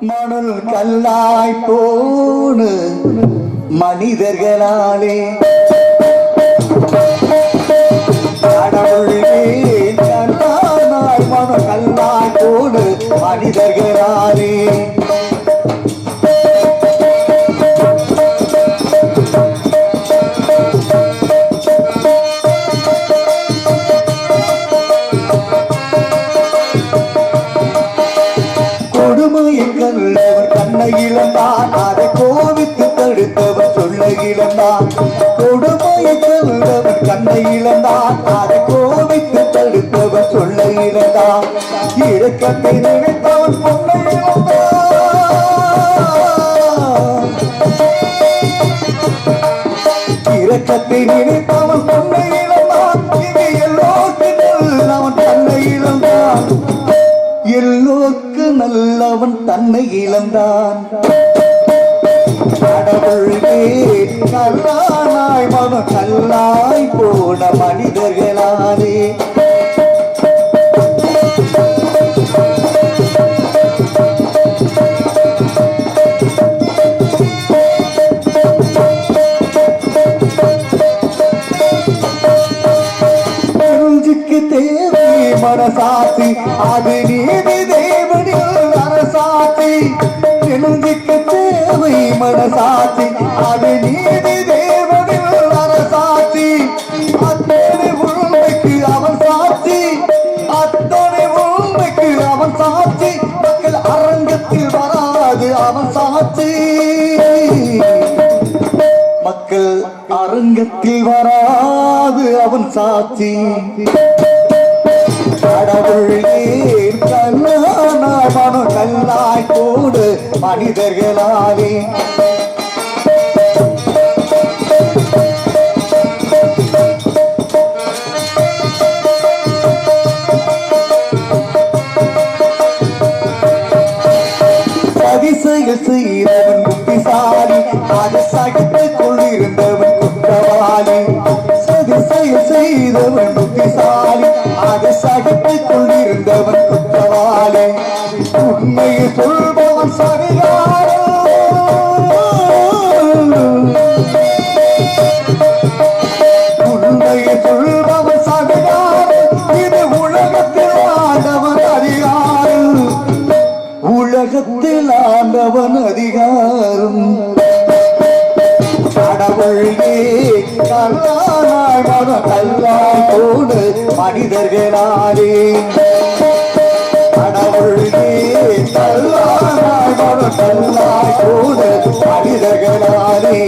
மணல் கல்லாய் போனு மனிதர்களாலே. கடவுளே மணல் கல்லாய் போனு மனிதர்கள் கொடுமையை கண்டவர் கண்ணை இழந்தான் அதை கோவித்து தடுத்தவர் சொல்ல இழந்தான் கொடுமையை கண்டவர் கண்ணை இழந்தான் அதை கோவித்து தடுத்தவர் சொல்ல இழந்தான் இழக்கத்தை நினைத்தவன் பொண்ணை இழந்தான் இரக்கத்தை நினைத்தவன் நல்லவன் தன்னை இழந்தான். கடவுளே கல்லானாய் மன கல்லாய் போன மனிதர்களாலே. தேவை மனசாட்சி அது நீதி அத்தனை உண்மைக்கு அவன் சாட்சி. மக்கள் அரங்கத்தில் வராது அவன் சாட்சி. மக்கள் அரங்கத்தில் வராது அவன் சாட்சி. கடவுளே கல்லான மனு கல்லாய் கூடு மனிதர்களாலே. அதிசயம் செய்தவன் புத்திசாலி அதை சகித்துக் கொண்டிருந்தவன் குற்றவாளி. அதிசயம் செய்தவன் புத்திசாலி அதை சகித்துக் கொண்டிருந்தவன் குற்றவாளி. உண்மையை சொல்பவன் சரியாரோ உலகத்தில் ஆண்டவன் அதிகாரம். கடவுளே கல்லானாய் மன கல்லாய் போடு மனிதர்களாலே. கடவுளே கல்லானாய் மன கல்லாய் போடு மனிதர்களாலே.